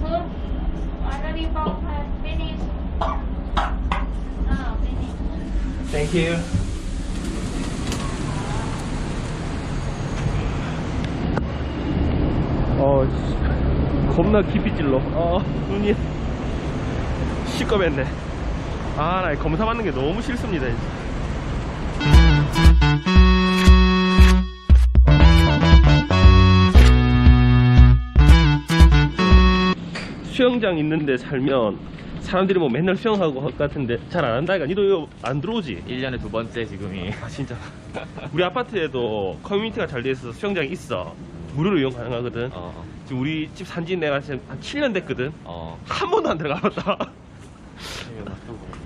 sir. Already about five minutes. Ah, finish. Thank you. 어, 씨, 겁나 깊이 찔러. 아, 눈이 시꺼맸네. 아, 나 검사 받는 게 너무 싫습니다. 이제. 수영장 있는데 살면 사람들이 뭐 맨날 수영하고 할 것 같은데 잘 안 한다니까. 니도 이거 안 들어오지? 1년에 두 번째 지금이. 아 진짜. 우리 아파트에도 커뮤니티가 잘 돼 있어서 수영장이 있어. 무료로 이용 가능하거든. 어, 지금 우리 집 산지 내가 지금 한 7년 됐거든. 어. 한 번도 안 들어가봤다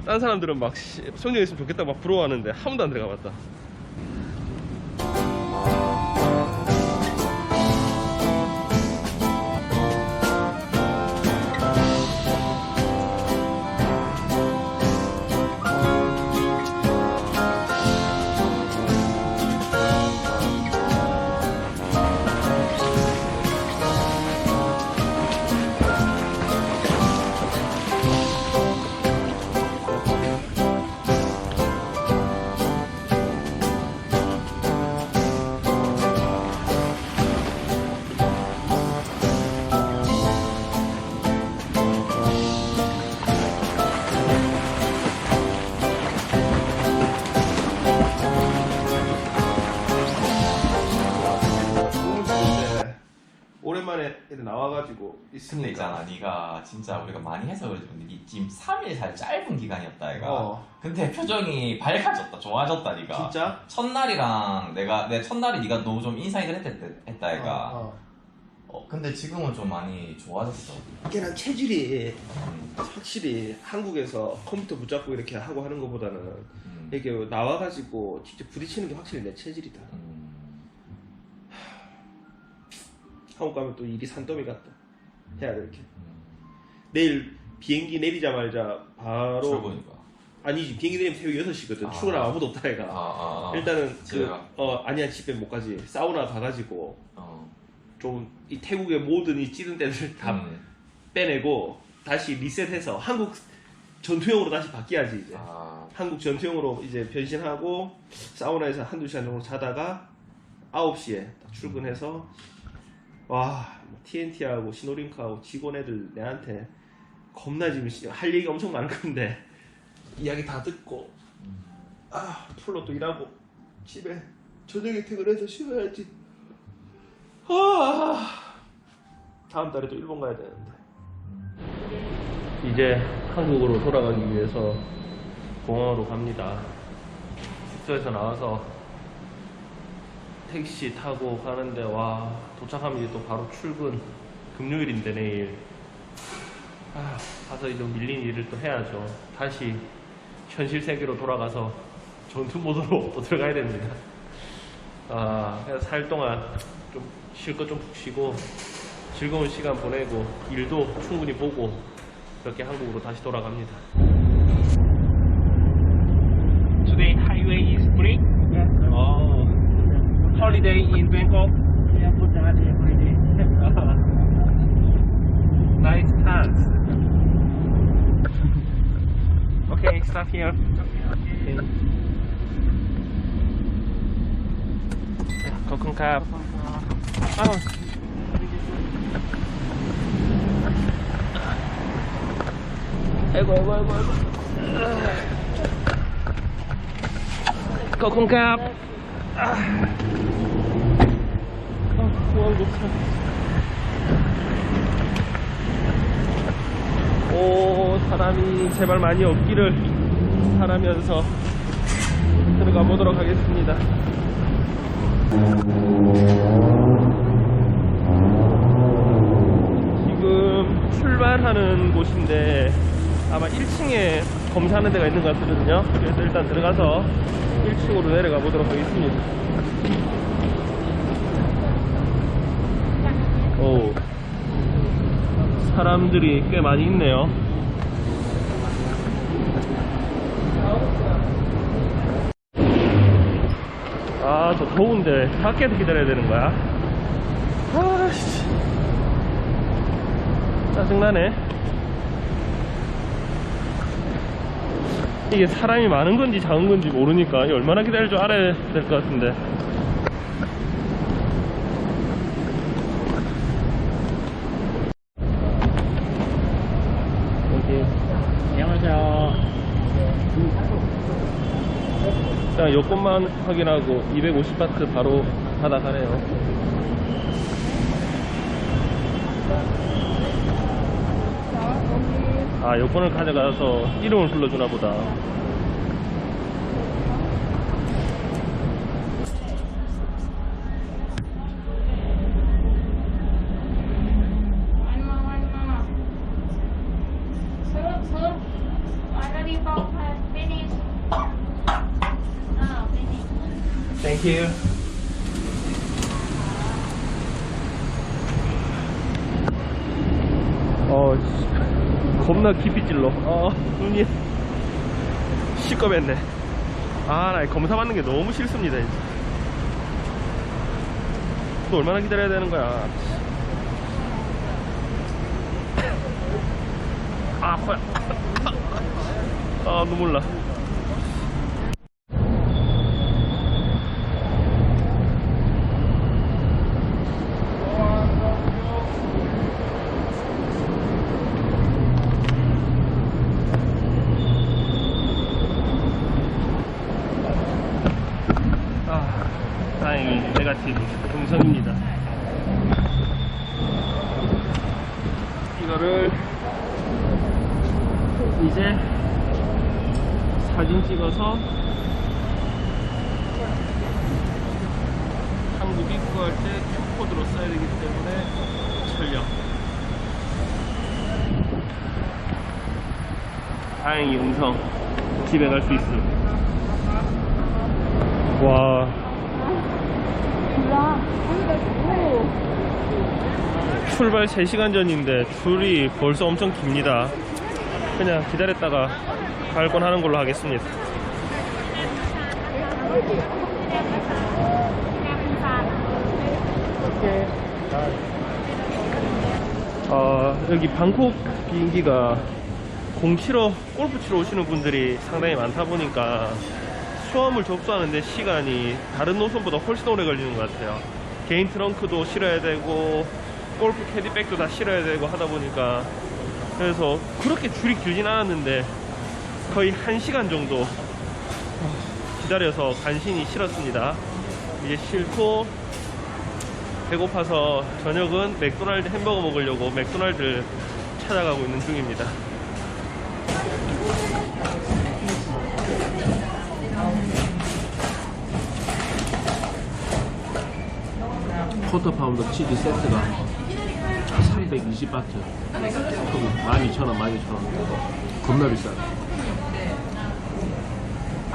딴 사람들은 막 씨, 수영장 있으면 좋겠다 막 부러워하는데 한 번도 안 들어가봤다 애들 나와가지고 근데 있으니까 있잖아 네가 진짜 우리가 많이 해서 그러지 근데 네 지금 3일 살 짧은 기간이었다 얘가 어. 근데 표정이 밝아졌다 좋아졌다 네가 진짜? 첫날이랑 내가 내 첫날이 네가 너무 좀 인상이 그랬다 했다 얘가 어, 어, 근데 지금은 좀 많이 좋아졌어 어. 걔랑 체질이 음, 확실히 한국에서 컴퓨터 붙잡고 이렇게 하고 하는 것보다는 음, 이렇게 나와가지고 직접 부딪히는 게 확실히 내 체질이다. 음. 한국 가면 또 일이 산더미 같다. 해야 돼 이렇게. 음. 내일 비행기 내리자마자 바로 출근이가 아니지 비행기 내리면 새벽 6시거든. 아. 출근하면 아무도 없다 얘가. 아, 아, 아. 일단은 그, 가? 어 아니야 집에 못 가지. 사우나 가가지고 어. 좀이 태국의 모든 이 찌든 데를 다 음. 빼내고 다시 리셋해서 한국 전투형으로 다시 바뀌어야지 이제. 아, 한국 전투형으로 이제 변신하고 사우나에서 한두 시간 정도 자다가 9시에 딱 출근해서 와 TNT하고 시노링크하고 직원 애들 내한테 겁나 지금 씨- 할 얘기가 엄청 많을 건데. 이야기 다 듣고 아 풀로 또 일하고 집에 저녁에 퇴근해서 쉬어야지. 아. 다음 달에 또 일본 가야 되는데. 이제 한국으로 돌아가기 위해서 공항으로 갑니다. 숙소에서 나와서 택시 타고 가는데 와 도착하면 이제 또 바로 출근 금요일인데 내일 아 가서 이제 밀린 일을 또 해야죠. 다시 현실 세계로 돌아가서 전투 모드로 또 들어가야 됩니다. 아 그래서 살 동안 좀 쉴 것 좀 푹 쉬고 즐거운 시간 보내고 일도 충분히 보고 그렇게 한국으로 다시 돌아갑니다. Today highway is free. holiday in Bangkok? Yeah, for the holiday nice pants. okay, stop here. Okay. Kokong Kap. Oh. Hey, wait, wait, wait. Kokong cap. 아, 고항 높아. 오, 사람이 제발 많이 없기를 바라면서 들어가 보도록 하겠습니다. 지금 출발하는 곳인데 아마 1층에 검사하는 데가 있는 것 같거든요. 그래서 일단 들어가서 1층으로 내려가 보도록 하겠습니다. 오. 사람들이 꽤 많이 있네요. 아, 저 더운데 밖에서 기다려야 되는 거야? 아씨. 짜증나네. 이게 사람이 많은 건지 작은 건지 모르니까 얼마나 기다릴 줄 알아야 될 것 같은데. 그냥 여권만 확인하고 250바트 바로 받아가네요. 아, 여권을 가져가서 이름을 불러주나 보다. One more, one more. Sir, sir. Already about finish. Oh, finish. Thank you. 어, 씨, 겁나 깊이 찔러. 어, 눈이 시꺼맸네. 아, 나 검사 받는 게 너무 싫습니다, 이제. 또 얼마나 기다려야 되는 거야. 아, 아파요. 아, 눈물 나. 아, 다행히 네가티브 음성입니다. 이거를 이제 사진 찍어서 한국 입국할 때 Q코드로 써야 되기 때문에 촬영. 다행히 음성 집에 갈 수 있습니다. 와. 출발 3시간 전인데 줄이 벌써 엄청 깁니다. 그냥 기다렸다가 발권하는 걸로 하겠습니다. 어, 여기 방콕 비행기가 공 치러 골프 치러 오시는 분들이 상당히 많다 보니까 수험을 접수하는데 시간이 다른 노선보다 훨씬 오래 걸리는 것 같아요. 개인 트렁크도 실어야 되고 골프 캐디백도 다 실어야 되고 하다 보니까 그래서 그렇게 줄이 길진 않았는데 거의 1시간 정도 기다려서 간신히 실었습니다. 이제 싣고 배고파서 저녁은 맥도날드 햄버거 먹으려고 맥도날드를 찾아가고 있는 중입니다. 쿼터 파운더 치즈 세트가 320바트. 12,000원, 12,000원. 겁나 비싸.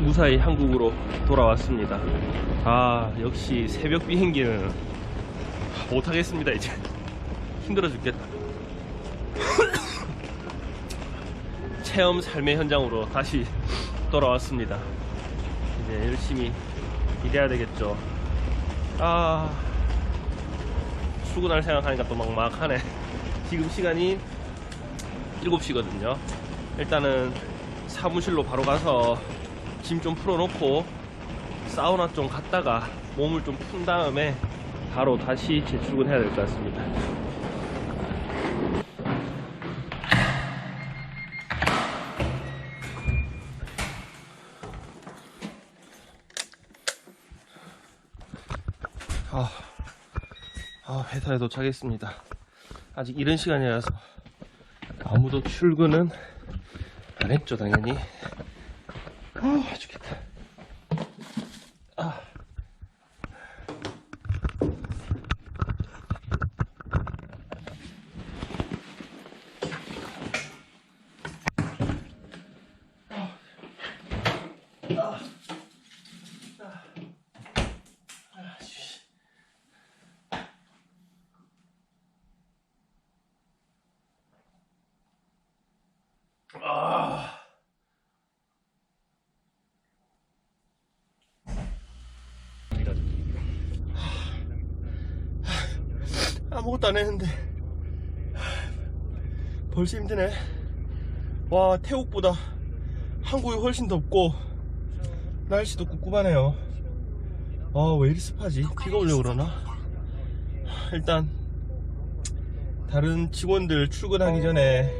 무사히 한국으로 돌아왔습니다. 아, 역시 새벽 비행기는 못하겠습니다, 이제. 힘들어 죽겠다. 체험 삶의 현장으로 다시 돌아왔습니다. 이제 열심히 일해야 되겠죠. 아, 출근할 생각하니까 또 막막하네. 지금 시간이 7시거든요. 일단은 사무실로 바로 가서 짐 좀 풀어놓고 사우나 좀 갔다가 몸을 좀 푼 다음에 바로 다시 재출근해야 될 것 같습니다. 아 회사에 도착했습니다. 아직 이른 시간이라서 아무도 출근은 안 했죠, 당연히. 아, 죽겠다. 아. 아. 아무것도 안 했는데 벌써 힘드네. 와 태국보다 한국이 훨씬 덥고 날씨도 꿉꿉하네요. 아왜 이리 습하지? 비가 오려고 그러나? 일단 다른 직원들 출근하기 전에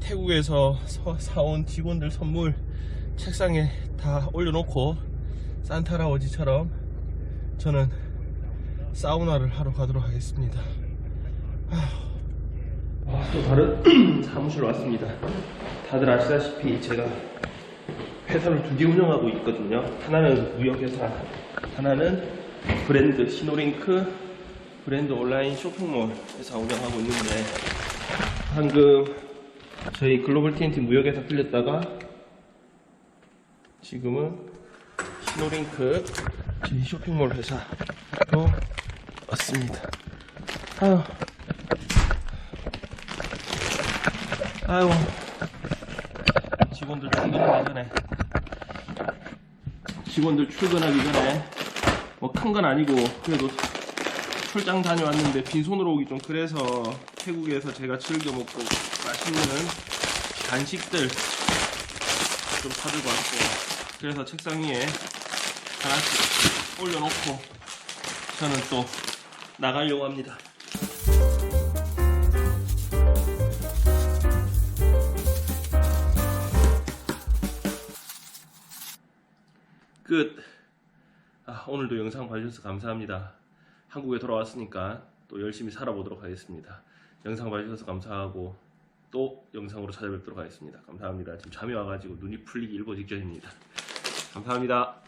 태국에서 서- 사온 직원들 선물 책상에 다 올려놓고 산타라워지처럼 저는 사우나를 하러 가도록 하겠습니다. 아, 또 다른 사무실 왔습니다. 다들 아시다시피 제가 회사를 두 개 운영하고 있거든요. 하나는 무역회사, 하나는 브랜드 시노링크 브랜드 온라인 쇼핑몰 회사 운영하고 있는데 방금 저희 글로벌 TNT 무역회사 들렸다가 지금은 시노링크 저희 쇼핑몰 회사로 왔습니다. 아유, 아유, 직원들 출근하기 전에. 직원들 출근하기 전에 뭐 큰 건 아니고 그래도 출장 다녀왔는데 빈손으로 오기 좀 그래서 태국에서 제가 즐겨 먹고 맛있는 간식들 좀 사들고 왔고. 그래서 책상 위에 하나씩 올려놓고 저는 또 나가려고 합니다. 끝. 아, 오늘도 영상 봐주셔서 감사합니다. 한국에 돌아왔으니까 또 열심히 살아보도록 하겠습니다. 영상 봐주셔서 감사하고 또 영상으로 찾아뵙도록 하겠습니다. 감사합니다. 지금 잠이 와가지고 눈이 풀리기 일보 직전입니다. 감사합니다.